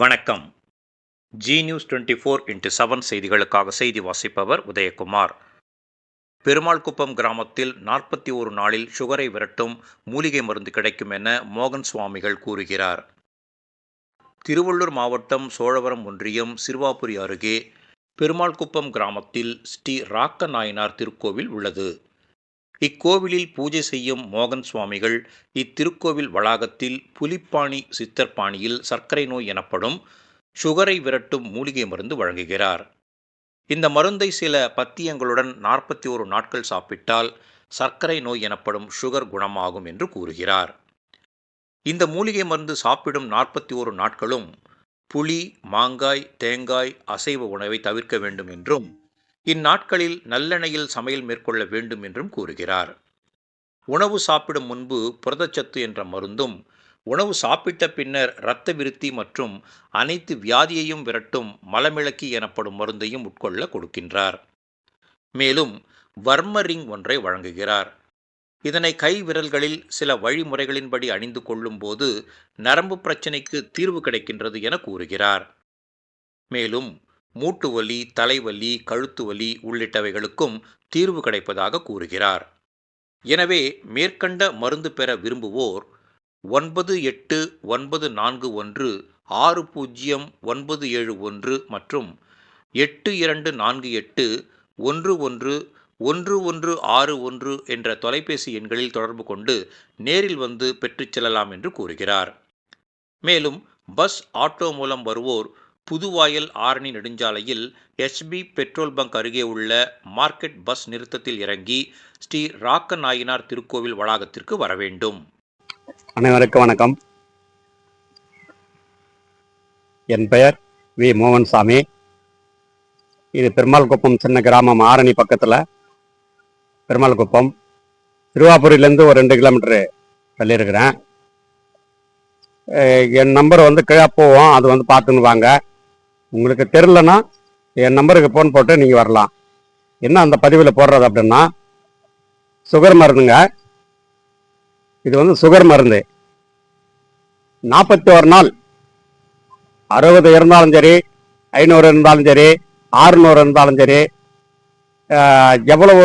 வணக்கம். Zee News twenty four into seven செய்திகளுக்காக செய்தி வாசிப்பவர் உதயகுமார். பெருமாள்குப்பம் கிராமத்தில் நாற்பத்தி ஒரு நாளில் சுகரை விரட்டும் மூலிகை மருந்து கிடைக்கும் என மோகன் சுவாமிகள் கூறுகிறார். திருவள்ளூர் மாவட்டம் சோழவரம் ஒன்றியம் சிறுவாபுரி அருகே பெருமாள்குப்பம் கிராமத்தில் ஸ்ரீ ராக்க நாயனார் திருக்கோவில் உள்ளது. இக்கோவிலில் பூஜை செய்யும் மோகன் சுவாமிகள் இத்திருக்கோவில் வளாகத்தில் புலிப்பாணி சித்தர்பாணியில் சர்க்கரை நோய் எனப்படும் சுகரை விரட்டும் மூலிகை மருந்து வழங்குகிறார். இந்த மருந்தை சில பத்தியங்களுடன் நாற்பத்தி ஒரு நாட்கள் சாப்பிட்டால் சர்க்கரை நோய் எனப்படும் சுகர் குணமாகும் என்று கூறுகிறார். இந்த மூலிகை மருந்து சாப்பிடும் நாற்பத்தி ஒரு நாட்களும் புளி மாங்காய் தேங்காய் அசைவ உணவை தவிர்க்க வேண்டும் என்றும் இந்நாட்களில் நல்லெண்ணெயில் சமையல் மேற்கொள்ள வேண்டும் என்றும் கூறுகிறார். உணவு சாப்பிடும் முன்பு புரதச்சத்து என்ற மருந்தும் உணவு சாப்பிட்ட பின்னர் இரத்த விருத்தி மற்றும் அனைத்து வியாதியையும் விரட்டும் மலமிளக்கி எனப்படும் மருந்தையும் உட்கொள்ள கொடுக்கின்றார். மேலும் வர்ம ரிங் ஒன்றை வழங்குகிறார். இதனை கை விரல்களில் சில வழிமுறைகளின்படி அணிந்து கொள்ளும்போது நரம்பு பிரச்சினைக்கு தீர்வு கிடைக்கின்றது என கூறுகிறார். மேலும் மூட்டு வலி தலைவலி கழுத்து வலி உள்ளிட்டவைகளுக்கும் தீர்வு கிடைப்பதாக கூறுகிறார். எனவே மேற்கண்ட மருந்து பெற விரும்புவோர் ஒன்பது எட்டு ஒன்பது நான்கு ஒன்று ஆறு பூஜ்ஜியம் ஒன்பது ஏழு ஒன்று மற்றும் எட்டு இரண்டு நான்கு எட்டு ஒன்று ஒன்று ஒன்று ஒன்று ஆறு ஒன்று என்ற தொலைபேசி எண்களில் தொடர்பு கொண்டு நேரில் வந்து பெற்றுச் செல்லலாம் என்று கூறுகிறார். மேலும் பஸ் ஆட்டோ மூலம் வருவோர் புதுவாயல் ஆரணி நெடுஞ்சாலையில் எஸ்பி பெட்ரோல் பங்க் அருகே உள்ள மார்க்கெட் பஸ் நிறுத்தத்தில் இறங்கி ஸ்ரீ ராக்க நாயனார் திருக்கோவில் வளாகத்திற்கு வர வேண்டும். அனைவருக்கும் வணக்கம். என் பெயர் வி. மோகன்சாமி. இது பெருமாள்குப்பம் சின்ன கிராமம் ஆரணி பக்கத்தில். பெருமாள்குப்பம். திருவாபுரியிலேருந்து ஒரு ரெண்டு கிலோமீட்டரு தள்ளியிருக்கிறேன் என் நம்பர் வந்து கீழே போவோம் அது வந்து பார்த்துன்னு வாங்க. உங்களுக்கு தெரிலனா என் நம்பருக்கு ஃபோன் போட்டு நீங்கள் வரலாம். என்ன அந்த பதிவில் போடுறது அப்படின்னா சுகர் மருந்துங்க. இது வந்து சுகர் மருந்து. நாற்பத்தி ஒரு நாள். அறுபது இருந்தாலும் சரி ஐநூறு இருந்தாலும் சரி ஆறுநூறு இருந்தாலும் சரி எவ்வளவு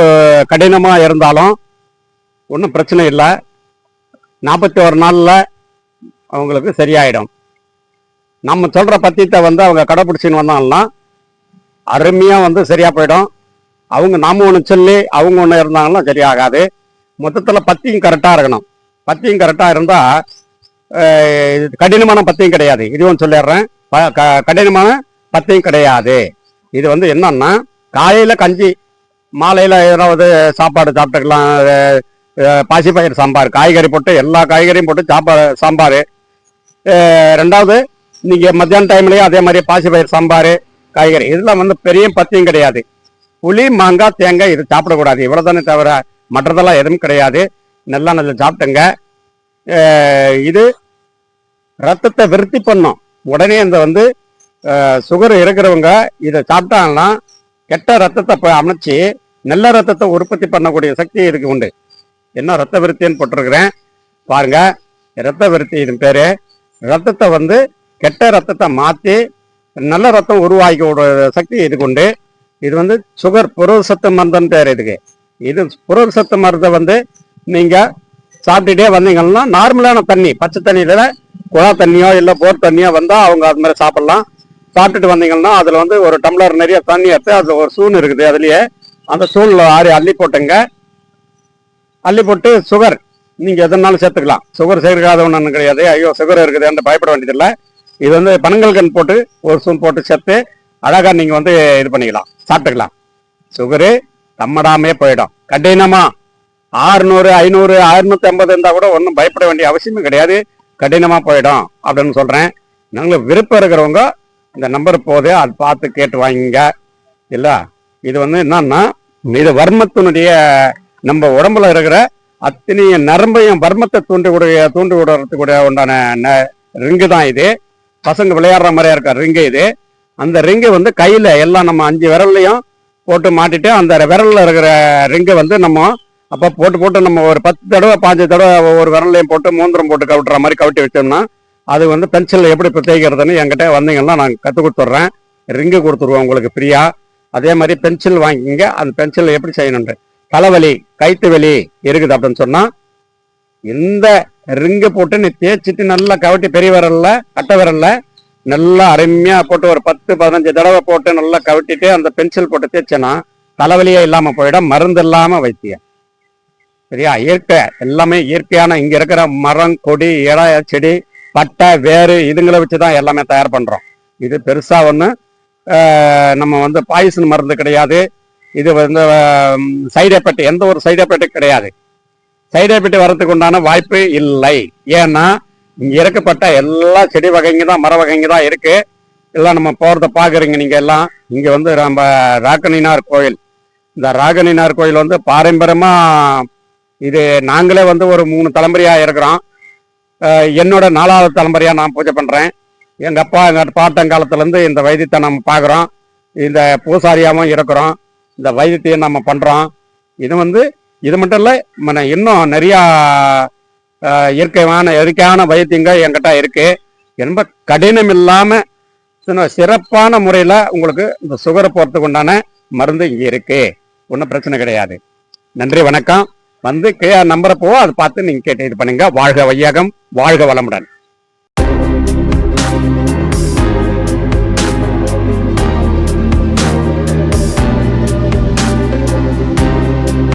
கடினமாக இருந்தாலும் ஒன்றும் பிரச்சனை இல்லை. நாற்பத்தி ஒரு நாளில் அவங்களுக்கு சரியாயிடும். நம்ம சொல்கிற பத்தியத்தை வந்து அவங்க கடைப்பிடிச்சின்னு வந்தாங்கன்னா அருமையாக வந்து சரியாக போயிடும். அவங்க நாம ஒன்று சொல்லி அவங்க ஒன்று இருந்தாங்கன்னா சரியாகாது. மொத்தத்தில் பத்தியும் கரெக்டாக இருக்கணும். பத்தியும் கரெக்டாக இருந்தால் கடினமான பத்தியும் கிடையாது. இதுவும் சொல்லிடுறேன். ப- க- கடினமான பத்தியும் கிடையாது. இது வந்து என்னன்னா காலையில் கஞ்சி மாலையில் ஏதாவது சாப்பாடு சாப்பிட்டுக்கலாம். பாசிப்பயிர் சாம்பார் காய்கறி போட்டு எல்லா காய்கறியும் போட்டு சாப்பாடு சாம்பார். ரெண்டாவது நீங்கள் மத்தியான டைம்லேயே அதே மாதிரி பாசிப்பயிர் சாம்பார் காய்கறி இதெல்லாம் வந்து பெரிய பத்தியும் கிடையாது. புளி மாங்காய் தேங்காய் இது சாப்பிடக்கூடாது. இவ்வளோ தானே தவிர மற்றதெல்லாம் எதுவும் கிடையாது. நல்லா நல்லா சாப்பிட்டுங்க. இது ரத்தத்தை விருத்தி பண்ணும். உடனே இந்த வந்து சுகர் இருக்கிறவங்க இதை சாப்பிட்டாங்கன்னா கெட்ட ரத்தத்தை போய் அமைச்சு நல்ல ரத்தத்தை உற்பத்தி பண்ணக்கூடிய சக்தி இதுக்கு உண்டு. என்ன ரத்த விருத்தின்னு போட்டிருக்கிறேன். பாருங்க. ரத்த விருத்தி பேர். ரத்தத்தை வந்து கெட்ட ரத்தத்தை மாற்றி நல்ல ரத்தம் உருவாக்கி சக்தி இது கொண்டு இது வந்து சுகர் புரத சத்து மருந்துன்னு பேர் இதுக்கு. இது புரத சத்து மருந்தை வந்து நீங்கள் சாப்பிட்டுட்டே வந்தீங்கன்னா நார்மலான தண்ணி பச்சை தண்ணியில் குழா தண்ணியோ இல்லை போர் தண்ணியோ வந்தால் அவங்க அது மாதிரி சாப்பிட்லாம். சாப்பிட்டுட்டு வந்தீங்கன்னா அதில் வந்து ஒரு டம்ளர் நிறைய தண்ணி எடுத்து அதில் ஒரு சூன் இருக்குது அதுலேயே. அந்த சூனில் ஆறி அள்ளி போட்டுங்க. அள்ளி போட்டு சுகர் நீங்கள் எதுனாலும் சேர்த்துக்கலாம். சுகர் சேர்க்காத ஒன்று கிடையாது. ஐயோ சுகர் இருக்குது அந்த பயப்பட வேண்டியதில்லை. இது வந்து பனங்கல்கன் போட்டு ஒரு ஸ்பூன் போட்டு சேர்த்து அழகாக நீங்கள் வந்து இது பண்ணிக்கலாம். சாப்பிட்டுக்கலாம். சுகரு தம்மடாமே போயிடும். கடினமாக ஆறுநூறு ஐநூறு அறுநூத்தி ஐம்பது இருந்தால் கூட ஒன்றும் பயப்பட வேண்டிய அவசியமும் கிடையாது. கடினமாக போயிடும் அப்படின்னு சொல்கிறேன் நாங்கள் விருப்பம் இருக்கிறவங்க இந்த நம்பர் போது அது பார்த்து கேட்டு வாங்கிங்க. இல்லை? இது வந்து என்னன்னா இது வர்மத்தினுடைய நம்ம உடம்புல இருக்கிற அத்தனைய நரம்பையும் வர்மத்தை தூண்டி விடைய தூண்டி விடுறதுக்கு உண்டான ரிங்கு தான் இது. பசங்க விளையாடுற மாதிரியா இருக்க ரிங்கு இது? அந்த ரிங்கு வந்து கையில் எல்லாம் நம்ம அஞ்சு விரல்லையும் போட்டு மாட்டிட்டு அந்த விரலில் இருக்கிற ரிங்கை வந்து நம்ம அப்போ போட்டு போட்டு நம்ம ஒரு பத்து தடவை பாஞ்சு தடவை ஒவ்வொரு விரல்லையும் போட்டு மூந்திரம் போட்டு கவிட்டுற மாதிரி கவிட்டி வச்சோம்னா அது வந்து பென்சிலில் எப்படி இப்போ தேய்க்கிறதுன்னு என்கிட்ட வந்தீங்கன்னா நான் கற்றுக் கொடுத்துட்றேன். ரிங்கு கொடுத்துருவோம் உங்களுக்கு ஃப்ரீயாக அதே மாதிரி பென்சில் வாங்கிங்க அந்த பென்சில் எப்படி செய்யணுன்ட்டு தலைவலி கைத்து வலி இருக்குது அப்படின்னு சொன்னால் இந்த ரிங்கு போட்டு நீ தேய்ச்சிட்டு நல்லா கவட்டி பெரிய விரல்ல கட்டை விரல்ல நல்லா அருமையா போட்டு ஒரு பத்து பதினஞ்சு தடவை போட்டு நல்லா கவட்டிட்டு அந்த பென்சில் போட்டு தேய்ச்சனா தலைவலியே இல்லாம போயிடும் மருந்து இல்லாம வைத்தியம். சரியா? இயற்கை எல்லாமே இயற்கையான இங்க இருக்கிற மரம் கொடி இட செடி பட்டை வேறு இதுங்களை வச்சு தான் எல்லாமே தயார் பண்றோம். இது பெருசா ஒன்று நம்ம வந்து பாய்சன் மருந்து கிடையாது. இது வந்து சைடு எஃபெக்ட் எந்த ஒரு சைடு எஃபெக்ட் கிடையாது. சைடு எஃபெக்ட் வர்றதுக்கு உண்டான வாய்ப்பு இல்லை. ஏன்னா இங்க இறக்கப்பட்ட எல்லா செடி வகைங்க தான் மர வகைங்க தான் இருக்கு. எல்லாம் நம்ம போறத பாக்குறீங்க நீங்க எல்லாம். இங்க வந்து நம்ம ராகனினார் கோயில். இந்த ராகனினார் கோயில் வந்து பாரம்பரியமா இது நாங்களே வந்து ஒரு மூணு தலைமுறையா இருக்கிறோம். என்னோட நாலாவது தலைமுறையா நான் பூஜை பண்றேன். எங்க அப்பா எங்க பாட்டங்காலத்துல இருந்து இந்த வைத்தியத்தை நம்ம பார்க்குறோம் இந்த பூசாரியாவும் இருக்கிறோம். இந்த வைத்தியத்தையும் நம்ம பண்றோம். இது வந்து இது மட்டும் இல்லை மன இன்னும் நிறையா இயற்கையான இயற்கையான வைத்தியங்க என்கிட்ட இருக்கு. ரொம்ப கடினம் இல்லாமல் சிறப்பான முறையில் உங்களுக்கு இந்த சுகரை போகிறதுக்கு உண்டான மருந்து இங்கே இருக்கு. ஒன்றும் பிரச்சனை கிடையாது. நன்றி வணக்கம். வந்து கே நம்புறப்போ அதை பார்த்து நீங்கள் கேட்டு இது பண்ணுங்க. வாழ்க வையகம் வாழ்க வளமுடன்.